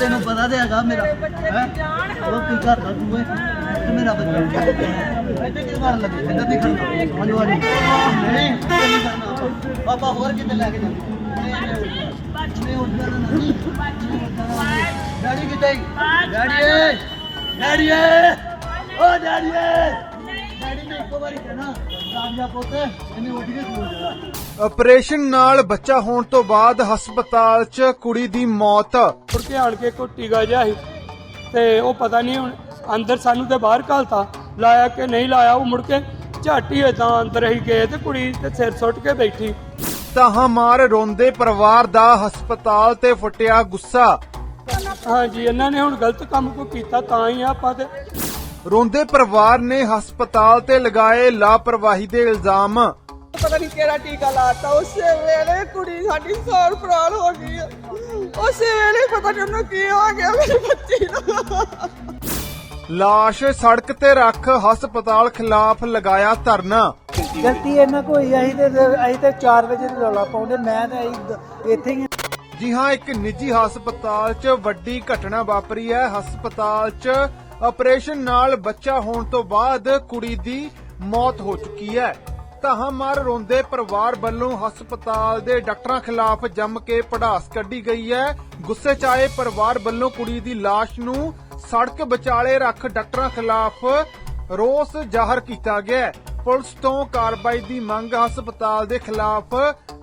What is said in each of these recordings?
ਤੈਨੂੰ ਪਤਾ ਤੇ ਹੈਗਾ ਮੇਰਾ। ਹੈਂ? ਉਹ ਕੀ ਕਰਦਾ ਤੂੰ ਏ ਤੇ ਮੇਰਾ ਬੱਚਾ ਇੱਥੇ ਕੀ ਮਾਰਨ ਲੱਗੇ? ਇੱਧਰ ਨਹੀਂ ਖੜਨਾ ਸਮਝ ਵਾਲੀ। ਨਹੀਂ ਨਹੀਂ ਕਰਨਾ। ਪਾਪਾ ਹੋਰ ਕਿਤੇ ਲੈ ਕੇ ਜਾ ਨਹੀਂ ਉੱਧਰ ਨਹੀਂ। ਡੈਡੀ ਕਿੱਥੇ ਡੈਡੀ ਏ। ਡੈਡੀ ਏ। ਓ ਡੈਡੀ ਏ। ਡੈਡੀ ਨੇ ਇੱਕੋ ਵਾਰੀ ਕਹਿਣਾ। ਆਪਰੇਸ਼ਨ ਨਾਲ ਬੱਚਾ ਹੋਣ ਤੋਂ ਬਾਅਦ ਹਸਪਤਾਲ 'ਚ ਕੁੜੀ ਦੀ ਮੌਤ। ਮੁੜ ਕੇ ਆਣ ਕੇ ਕੋਈ ਟੀਕਾ ਜਿਹਾ ਸੀ। ਤੇ ਉਹ ਪਤਾ ਨਹੀਂ ਹੁਣ ਅੰਦਰ ਸਾਨੂੰ ਤੇ ਬਾਹਰ ਘਲਤਾ। ਲਾਇਆ ਕਿ ਨਹੀਂ ਲਾਇਆ ਉਹ ਮੁੜ ਕੇ ਝਾਟੀ ਏਦਾਂ ਅੰਦਰ ਹੀ ਗਏ ਤੇ ਕੁੜੀ ਤੇ ਸਿਰ ਸੁੱਟ ਕੇ ਬੈਠੀ। ਤਾਹਾਂ ਮਾਰ ਰੋਂਦੇ ਪਰਿਵਾਰ ਦਾ ਹਸਪਤਾਲ ਤੇ ਫੁੱਟਿਆ ਗੁੱਸਾ। ਹਾਂਜੀ ਇਹਨਾਂ ਨੇ ਹੁਣ ਗਲਤ ਕੰਮ ਕੋ ਕੀਤਾ ਤਾਂ ਹੀ ਆਪਾਂ ਤੇ ਰੋਂਦੇ ਪਰਿਵਾਰ ਨੇ ਹਸਪਤਾਲ ਤੇ ਲਗਾਏ ਲਾਪਰਵਾਹੀ ਦੇ ਇਲਜ਼ਾਮ। ਪਤਾ ਨਹੀਂ ਕਿਹੜਾ ਟੀਕਾ ਲਾਤਾ। ਉਸੇ ਵੇਲੇ ਕੁੜੀ ਸਾਡੀ ਸੌਰ ਪ੍ਰਾਣ ਹੋ ਗਈ। ਉਸੇ ਵੇਲੇ ਪਤਾ ਨਹੀਂ ਉਹਨੂੰ ਕੀ ਹੋ ਗਿਆ ਮੇਰੀ ਬੱਚੀ ਨੂੰ। ਲਾਸ਼ ਸੜਕ ਤੇ ਰੱਖ ਹਸਪਤਾਲ ਖਿਲਾਫ ਲਗਾਇਆ ਧਰਨਾ। ਗਲਤੀ ਇਹਨਾਂ ਕੋਈ ਅਸੀਂ ਤੇ ਅਸੀਂ ਤੇ 4 ਵਜੇ ਤੇ ਰੌਲਾ ਪਾਉਂਦੇ ਮੈਂ ਤੇ ਇੱਥੇ ਹੀ। ਜੀ ਹਾਂ ਇੱਕ ਨਿੱਜੀ ਹਸਪਤਾਲ 'ਚ ਵੱਡੀ ਘਟਨਾ ਵਾਪਰੀ ਹੈ। ਹਸਪਤਾਲ 'ਚ ਆਪਰੇਸ਼ਨ ਨਾਲ ਬੱਚਾ ਹੋਣ ਤੋਂ ਬਾਅਦ ਕੁੜੀ ਦੀ ਮੌਤ ਹੋ ਚੁੱਕੀ ਹੈ। ਤਾਹਾਂ ਮਾਰ ਰੋਂਦੇ ਪਰਿਵਾਰ ਵੱਲੋਂ ਹਸਪਤਾਲ ਦੇ ਡਾਕਟਰਾਂ ਖਿਲਾਫ ਜੰਮ ਕੇ ਪੜਾਸ ਕੱਢੀ ਗਈ ਹੈ। ਗੁੱਸੇ 'ਚ ਆਏ ਪਰਿਵਾਰ ਵੱਲੋਂ ਕੁੜੀ ਦੀ ਲਾਸ਼ ਨੂੰ ਸੜਕ ਵਿਚਾਲੇ ਰੱਖ ਡਾਕਟਰਾਂ ਖਿਲਾਫ ਰੋਸ ਜ਼ਾਹਰ ਕੀਤਾ ਗਿਆ ਪੁਲਿਸ ਤੋਂ ਕਾਰਵਾਈ ਦੀ ਮੰਗ ਹਸਪਤਾਲ ਦੇ ਖਿਲਾਫ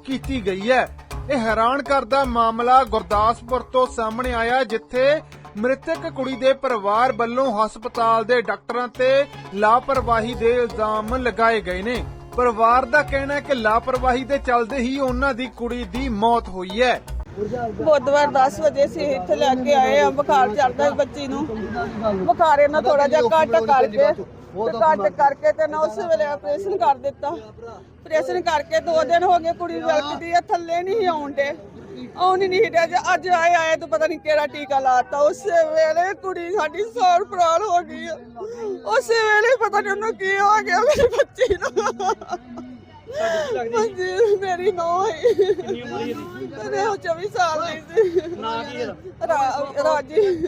ਕੀਤੀ ਗਈ ਹੈ। ਇਹ ਹੈਰਾਨ ਕਰਦਾ ਮਾਮਲਾ ਗੁਰਦਾਸਪੁਰ ਤੋਂ ਸਾਹਮਣੇ ਆਇਆ, ਜਿੱਥੇ ਮ੍ਰਿਤਕ ਕੁੜੀ ਦੇ ਪਰਿਵਾਰ ਵੱਲੋਂ ਹਸਪਤਾਲ ਦੇ ਡਾਕਟਰਾਂ ਤੇ ਲਾਪਰਵਾਹੀ ਦੇ ਇਲਜ਼ਾਮ ਲਗਾਏ ਗਏ ਨੇ। ਪਰਿਵਾਰ ਦਾ ਕਹਿਣਾ ਹੈ ਕਿ ਲਾਪਰਵਾਹੀ ਦੇ ਚੱਲਦੇ ਹੀ ਉਹਨਾਂ ਦੀ ਕੁੜੀ ਦੀ ਮੌਤ ਹੋਈ ਹੈ। ਬੁੱਧਵਾਰ 10 ਵਜੇ ਸੀ ਇੱਥੇ ਲੈ ਕੇ ਆਏ ਆ, ਬੁਖਾਰ ਚੜਦਾ ਬੱਚੀ ਨੂੰ। ਬੁਖਾਰ ਇਹਨਾਂ ਥੋੜਾ ਜਿਹਾ ਘੱਟ ਕਰਕੇ, ਤੇ ਘੱਟ ਕਰਕੇ ਤੇ ਨਾ ਉਸੇ ਵੇਲੇ ਆਪਰੇਸ਼ਨ ਕਰ ਦਿੱਤਾ। ਆਪਰੇਸ਼ਨ ਕਰਕੇ 2 ਦਿਨ ਹੋ ਗਏ ਕੁੜੀ ਵਲਕਦੀ ਆ ਥੱਲੇ ਨਹੀਂ ਆਉਣ ਦੇ। ਆਉਣ ਹੀ ਨਹੀਂ ਰਿਹਾ ਜੇ ਅੱਜ ਆਏ ਆਏ ਤਾਂ ਪਤਾ ਨਹੀਂ ਕਿਹੜਾ ਟੀਕਾ ਲਾਤਾ ਉਸੇ ਵੇਲੇ ਕੁੜੀ ਸਾਡੀ ਸੌਰ ਪ੍ਰਾਣ ਹੋ ਗਈ ਆ। ਉਸੇ ਵੇਲੇ ਪਤਾ ਨਹੀਂ ਉਹਨੂੰ ਕੀ ਹੋ ਗਿਆ, ਮੇਰੀ ਬੱਚੀ ਨੂੰ ਹਾਂਜੀ ਮੇਰੀ ਨੌਂ ਹੈ। ਕਿੰਨੀ ਉਮਰ ਹੈ ਇਹਦੀ? ਉਹ 24 ਸਾਲ ਦੀ ਸੀ। ਨਾਂ ਕੀ ਹੈ ਰਾਜੀ।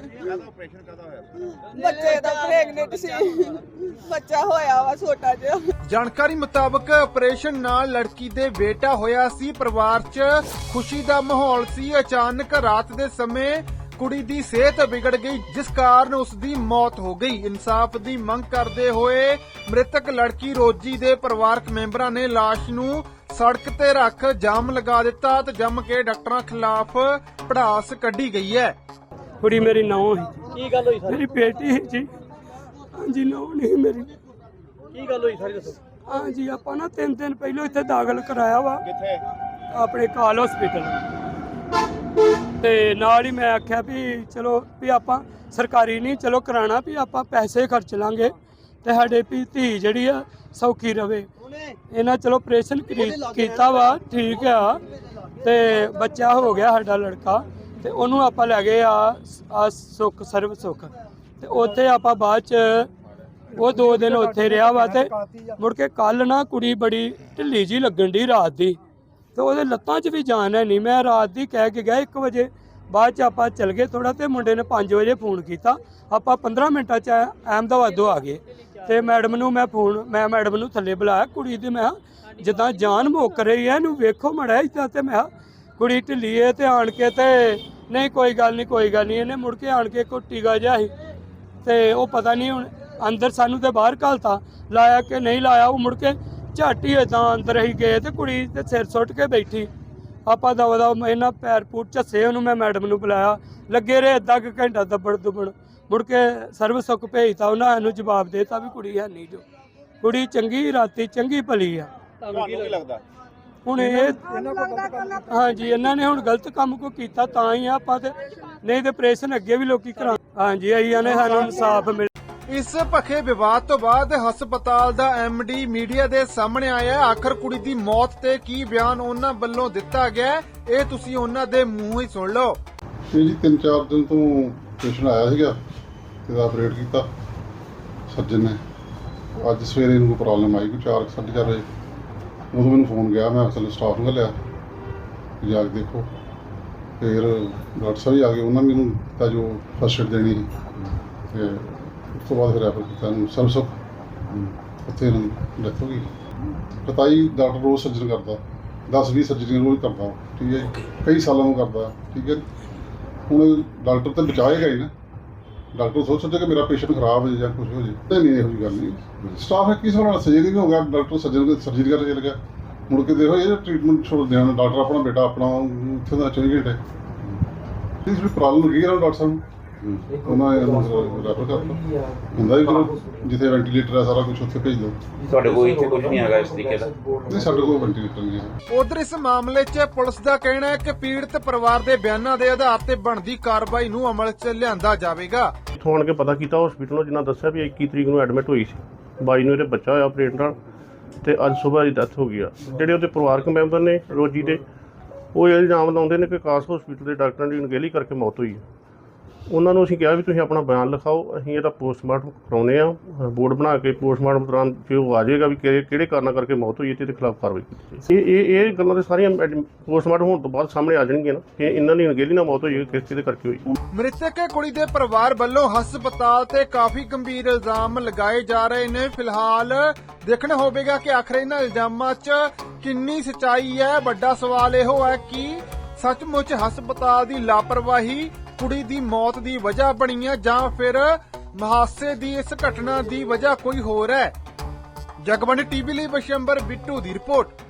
ਬੱਚੇ ਦਾ ਪ੍ਰੈਗਨੈਂਟ ਸੀ। ਬੱਚਾ ਹੋਇਆ ਵਾ ਛੋਟਾ ਜਿਹਾ। ਜਾਣਕਾਰੀ ਮੁਤਾਬਕ ਆਪਰੇਸ਼ਨ ਨਾਲ ਲੜਕੀ ਦੇ ਬੇਟਾ ਹੋਇਆ ਸੀ। ਪਰਿਵਾਰ 'ਚ ਖੁਸ਼ੀ ਦਾ ਮਾਹੌਲ ਸੀ। ਅਚਾਨਕ ਰਾਤ ਦੇ ਸਮੇਂ ਕੁੜੀ ਦੀ ਸਿਹਤ ਵਿਗੜ ਗਈ ਜਿਸ ਕਾਰਨ ਉਸ ਦੀ ਮੌਤ ਹੋ ਗਈ। ਇਨਸਾਫ ਦੀ ਮੰਗ ਕਰਦੇ ਹੋਏ ਮ੍ਰਿਤਕ ਲੜਕੀ ਰੋਜੀ ਦੇ ਪਰਿਵਾਰਕ ਮੈਂਬਰਾਂ ਨੇ ਲਾਸ਼ ਨੂੰ ਸੜਕ ਤੇ ਰੱਖ ਜਾਮ ਲਗਾ ਦਿੱਤਾ ਤੇ ਜੰਮ ਕੇ ਡਾਕਟਰਾਂ ਖਿਲਾਫ ਪੜਾਸ ਕੱਢੀ ਗਈ ਹੈ। ਕੁੜੀ ਮੇਰੀ ਨੌਂ ਹੈ ਕੀ ਗੱਲ ਹੋਈ ਮੇਰੀ ਬੇਟੀ ਹੈ ਜੀ। ਹਾਂਜੀ ਨੌਂ ਨਹੀਂ ਮੇਰੀ। ਕੀ ਗੱਲ ਹੋਈ ਸਾਰੀ ਦੱਸੋ? ਹਾਂਜੀ ਆਪਾਂ ਨਾ ਤਿੰਨ ਦਿਨ ਪਹਿਲਾਂ ਇੱਥੇ ਦਾਖਲ ਕਰਾਇਆ ਵਾ। ਕਿੱਥੇ? ਆਪਣੇ ਕਾਲ ਹਸਪੀਟਲ। ਤੇ ਨਾਲ ਹੀ ਮੈਂ ਆਖਿਆ ਵੀ ਚਲੋ ਵੀ ਆਪਾਂ ਸਰਕਾਰੀ ਨਹੀਂ ਚਲੋ ਕਰਾਣਾ ਵੀ ਆਪਾਂ ਪੈਸੇ ਖਰਚ ਲਾਂਗੇ ਤੇ ਸਾਡੇ ਵੀ ਧੀ ਜਿਹੜੀ ਆ ਸੌਖੀ ਰਵੇ। ਇਹਨਾਂ ਚਲੋ ਆਪਰੇਸ਼ਨ ਕੀਤਾ ਵਾ ਠੀਕ ਆ। ਤੇ ਬੱਚਾ ਹੋ ਗਿਆ ਸਾਡਾ ਲੜਕਾ ਤੇ ਉਹਨੂੰ ਆਪਾਂ ਲੈ ਗਏ ਆ ਆ ਸੁੱਖ ਸਰਵ ਸੁੱਖ। ਤੇ ਉੱਥੇ ਆਪਾਂ ਬਾਅਦ ਚ ਉਹ ਦੋ ਦਿਨ ਉੱਥੇ ਰਿਹਾ ਵਾ ਤੇ ਮੁੜ ਕੇ ਕੱਲ ਨਾ ਕੁੜੀ ਬੜੀ ਢਿੱਲੀ ਜੀ ਲੱਗਣ ਦੀ ਰਾਤ ਦੀ। ਤੇ ਉਹਦੇ ਲੱਤਾਂ 'ਚ ਵੀ ਜਾਨ ਹੈ ਨਹੀਂ ਮੈਂ ਰਾਤ ਦੀ ਕਹਿ ਕੇ ਗਿਆ 1 ਵਜੇ ਬਾਅਦ 'ਚ ਆਪਾਂ ਚੱਲ ਗਏ ਥੋੜਾ ਤੇ ਮੁੰਡੇ ਨੇ 5 ਵਜੇ ਫੋਨ ਕੀਤਾ। ਆਪਾਂ 15 ਮਿੰਟਾਂ 'ਚ ਅਹਿਮਦਾਬਾਦੋਂ ਆ ਗਏ। ਤੇ ਮੈਡਮ ਨੂੰ ਮੈਂ ਫੋਨ ਮੈਂ ਮੈਡਮ ਨੂੰ ਥੱਲੇ ਬੁਲਾਇਆ ਕੁੜੀ ਦੀ ਮੈਂ ਕਿਹਾ, ਜਿੱਦਾਂ ਜਾਨ ਮੁੱਕ ਰਹੀ ਹੈ ਇਹਨੂੰ ਵੇਖੋ ਮੜਾ ਇਦਾਂ ਤੇ ਮੈਂ ਕਿਹਾ, ਕੁੜੀ ਢਿੱਲੀ ਹੈ ਤੇ ਆਣ ਕੇ ਤੇ ਨਹੀਂ ਕੋਈ ਗੱਲ ਨਹੀਂ ਕੋਈ ਗੱਲ ਨਹੀਂ ਇਹਨੇ ਮੁੜ ਕੇ ਆਣ ਕੇ ਕੋਈ ਟੀਕਾ ਜਿਹਾ ਸੀ। ਤੇ ਉਹ ਪਤਾ ਨਹੀਂ ਹੁਣ ਅੰਦਰ ਸਾਨੂੰ ਤੇ ਬਾਹਰ ਘਲਤਾ। ਲਾਇਆ ਕਿ ਨਹੀਂ ਲਾਇਆ ਉਹ ਮੁੜ ਕੇ ਝਾਟੀ ਏਦਾਂ ਅੰਦਰ ਹੀ ਗਏ ਤੇ ਕੁੜੀ ਤੇ ਸਿਰ ਸੁੱਟ ਕੇ ਬੈਠੀ। ਆਪਾਂ ਦਵਾ ਦਾ ਇਹਨਾਂ ਪੈਰ ਪੂਰ ਝੱਸੇ ਉਹਨੂੰ ਮੈਂ ਮੈਡਮ ਨੂੰ ਬੁਲਾਇਆ। ਲੱਗੇ ਰਹੇ ਅੱਧਾ ਕੁ ਘੰਟਾ ਦੱਬੜ ਦੁਬੜ ਮੁੜ ਕੇ ਸਰਵ ਸੁੱਖ ਭੇਜਤਾ ਉਹਨਾਂ ਨੂੰ ਜਵਾਬ ਦੇਤਾ ਵੀ ਕੁੜੀ ਹੈ ਨਹੀਂ ਜੋ। ਕੁੜੀ ਚੰਗੀ ਰਾਤੀ ਚੰਗੀ ਭਲੀ ਆ। ਤੁਹਾਨੂੰ ਕੀ ਲੱਗਦਾ? ਹੁਣ ਇਹ ਹਾਂਜੀ ਇਹਨਾਂ ਨੇ ਹੁਣ ਗਲਤ ਕੰਮ ਕੋ ਕੀਤਾ ਤਾਂ ਹੀ ਆ ਆਪਾਂ ਤੇ ਨਹੀਂ ਤੇ ਆਪਰੇਸ਼ਨ ਅੱਗੇ ਵੀ ਲੋਕੀ ਕਰਾ ਹਾਂਜੀ ਆਈਆਂ ਨੇ ਸਾਨੂੰ ਇਨਸਾਫ ਮਿਲ ਇਸ ਭਖੇ ਵਿਵਾਦ ਤੋਂ ਬਾਅਦ ਹਸਪਤਾਲ ਦਾ ਐਮਡੀ ਮੀਡੀਆ ਦੇ ਸਾਹਮਣੇ ਆਇਆ ਆਖਰ ਕੁੜੀ ਦੀ ਮੌਤ ਤੇ ਕੀ ਬਿਆਨ ਉਹਨਾਂ ਵੱਲੋਂ ਦਿੱਤਾ ਗਿਆ ਇਹ ਤੁਸੀਂ ਉਹਨਾਂ ਦੇ ਮੂੰਹੋਂ ਹੀ ਸੁਣ ਲਓ। ਇਹ ਜੀ ਤਿੰਨ ਚਾਰ ਦਿਨ ਤੋਂ ਪੇਸ਼ੈਂਟ ਆਇਆ ਸੀਗਾ ਤੇ ਆਪਰੇਟ ਕੀਤਾ ਸਰਜਨ ਨੇ। ਅੱਜ ਸਵੇਰੇ ਇਹਨੂੰ ਪ੍ਰੋਬਲਮ ਆਈ, ਕੋਈ 4:30 ਵਜੇ। ਉਦੋਂ ਮੈਨੂੰ ਫੋਨ ਗਿਆ, ਮੈਂ ਅਸਲ ਸਟਾਫ ਨੂੰ ਲਿਆ ਜਾ ਕੇ ਦੇਖੋ। ਫਿਰ ਡਾਕਟਰ ਸਾਹਿਬ ਆ ਗਏ, ਉਹਨਾਂ ਮੈਨੂੰ ਤਾਂ ਜੋ ਫਸਟ ਦੇਣੀ ਤੇ ਉਸ ਤੋਂ ਬਾਅਦ ਫਿਰ ਰੈਫਰ ਕੀਤਾ ਨੂੰ ਸਰਸੁਖ ਉੱਥੇ ਨੂੰ ਡੈਥ ਹੋ ਗਈ। ਪਤਾਈ ਡਾਕਟਰ ਰੋਜ਼ ਸਰਜਨ ਕਰਦਾ। 10 20 ਸਰਜਰੀਆਂ ਰੋਜ਼ ਕਰਦਾ ਉਹ, ਠੀਕ ਹੈ ਜੀ। ਕਈ ਸਾਲਾਂ ਤੋਂ ਕਰਦਾ ਠੀਕ ਹੈ। ਹੁਣ ਡਾਕਟਰ ਤਾਂ ਬਚਾਏਗਾ ਹੀ ਨਾ। ਡਾਕਟਰ ਸੋਚ ਸੋਚੇ ਕਿ ਮੇਰਾ ਪੇਸ਼ੈਂਟ ਖਰਾਬ ਹੋ ਜਾਏ ਜਾਂ ਕੁਝ ਹੋ ਜਾਏ। ਤੇ ਨਹੀਂ ਇਹੋ ਜਿਹੀ ਗੱਲ ਨਹੀਂ। ਸਟਾਫ ਹੈ ਕਿਸ ਵਾਲਾ ਸਜੇ ਨਹੀਂ ਹੋ ਗਿਆ? ਡਾਕਟਰ ਸਰਜਨ ਦੇ ਸਰਜਰੀ ਕਰਨ ਚਲ ਗਿਆ। ਮੁੜ ਕੇ ਦੇਖੋ ਇਹ ਟ੍ਰੀਟਮੈਂਟ ਛੋੜ ਦੇਣਾ। ਡਾਕਟਰ ਆਪਣਾ ਬੇਟਾ ਆਪਣਾ ਉੱਥੇ ਦਾ 24 ਘੰਟੇ ਇਸ ਵੀ ਪ੍ਰੋਬਲਮ ਹੈਗੀ ਨਾ ਡਾਕਟਰ ਸਾਹਿਬ? ਨੂੰ ਉਹਨਾਂ ਨੇ ਰੈਫਰ ਕਰਤਾ ਹੁੰਦਾ ਵੀ ਚਲੋ ਜਿੱਥੇ ਵੈਂਟੀਲੇਟਰ ਹੈ ਸਾਰਾ ਕੁਝ ਉੱਥੇ ਭੇਜ ਦਿਓ। ਤੁਹਾਡੇ ਕੋਲ ਇੱਥੇ ਕੁਝ ਨਹੀਂ ਹੈਗਾ ਇਸ ਤਰੀਕੇ ਦਾ। ਨਹੀਂ ਸਾਡੇ ਕੋਲ ਵੈਂਟੀਲੇਟਰ ਨਹੀਂ ਹੈ। ਉਧਰ ਇਸ ਮਾਮਲੇ 'ਚ ਪੁਲਿਸ ਦਾ ਕਹਿਣਾ ਹੈ ਕਿ ਪੀੜਤ ਪਰਿਵਾਰ ਦੇ ਬਿਆਨਾਂ ਦੇ ਆਧਾਰ ਤੇ ਬਣਦੀ ਕਾਰਵਾਈ ਨੂੰ ਅਮਲ 'ਚ ਲਿਆਂਦਾ ਜਾਵੇਗਾ। ਇੱਥੋਂ ਆਣ ਕੇ ਪਤਾ ਕੀਤਾ ਹਸਪੀਟਲ ਨੂੰ ਜਿੰਨਾ ਦੱਸਿਆ ਵੀ 21 ਤਰੀਕ ਨੂੰ ਐਡਮਿਟ ਹੋਈ ਸੀ। 22 ਨੂੰ ਇਹਦੇ ਬੱਚਾ ਹੋਇਆ ਆਪਰੇਟ ਨਾਲ ਤੇ ਅੱਜ ਸਵੇਰ ਦੀ ਡੈਥ ਹੋ ਗਈ ਆ। ਜਿਹੜੇ ਉਹਦੇ ਪਰਿਵਾਰਕ ਮੈਂਬਰ ਨੇ ਰੋਜੀ ਦੇ ਉਹ ਇਹ ਇਲਜ਼ਾਮ ਲਾਉਂਦੇ ਨੇ ਕਿ ਕਾਸ ਹਸਪੀਟਲ ਦੇ ਡਾਕਟਰਾਂ ਦੀ ਅਣਗਹਿਲੀ ਕਰਕੇ ਮੌਤ ਹੋਈ ਹੈ। ਉਹਨਾਂ ਨੂੰ ਅਸੀਂ ਕਿਹਾ ਵੀ ਤੁਸੀਂ ਆਪਣਾ ਬਿਆਨ ਲਿਖਾਓ, ਅਸੀਂ ਇਹਦਾ ਪੋਸਟਮਾਰਟਮ ਕਰਾਉਨੇ ਆ ਬੋਰਡ ਬਣਾ ਕੇ ਪੋਸਟਮਾਰਟਮ ਦੌਰਾਨ ਜੇ ਉਹ ਆ ਜਾਏਗਾ ਵੀ ਕਿਹੜੇ ਕਾਰਨਾਂ ਕਰਕੇ ਮੌਤ ਹੋਈ ਹੈ ਤੇ ਇਹਦੇ ਖਿਲਾਫ ਕਾਰਵਾਈ ਕੀਤੀ ਜਾਏ ਇਹ ਇਹ ਇਹ ਗੱਲਾਂ ਤੇ ਸਾਰੀਆਂ ਪੋਸਟਮਾਰਟਮ ਹੋਣ ਤੋਂ ਬਾਅਦ ਸਾਹਮਣੇ ਆ ਜਾਣਗੀਆਂ ਨਾ, ਕਿ ਇਹਨਾਂ ਦੀ ਅਣਗਹਿਲੀ ਨਾਲ ਮੌਤ ਹੋਈ ਹੈ, ਕਿਸ ਚੀਜ਼ ਦੇ ਕਰਕੇ ਹੋਈ ਮ੍ਰਿਤਕ ਕੁੜੀ ਦੇ ਪਰਿਵਾਰ ਵੱਲੋਂ ਹਸਪਤਾਲ ਤੇ ਕਾਫੀ ਗੰਭੀਰ ਇਲਜ਼ਾਮ ਲਗਾਏ ਜਾ ਰਹੇ ਨੇ। ਫਿਲਹਾਲ ਦੇਖਣਾ ਹੋਵੇਗਾ ਕਿ ਆਖਰ ਇਹਨਾਂ ਇਲਜ਼ਾਮਾਂ 'ਚ ਕਿੰਨੀ ਸਚਾਈ ਹੈ। ਵੱਡਾ ਸਵਾਲ ਇਹੋ ਹੈ ਕਿ ਸੱਚਮੁੱਚ ਹਸਪਤਾਲ ਦੀ ਲਾਪਰਵਾਹੀ ਕੁੜੀ ਦੀ ਮੌਤ ਦੀ ਵਜ੍ਹਾ ਬਣੀ ਹੈ ਜਾਂ ਫਿਰ ਮਹਾਸੇ ਦੀ ਇਸ ਘਟਨਾ ਦੀ ਵਜ੍ਹਾ ਕੋਈ ਹੋਰ ਹੈ? ਜਗਬੰਦ ਟੀਵੀ ਲਈ ਬਸ਼ੰਬਰ ਬਿੱਟੂ ਦੀ ਰਿਪੋਰਟ।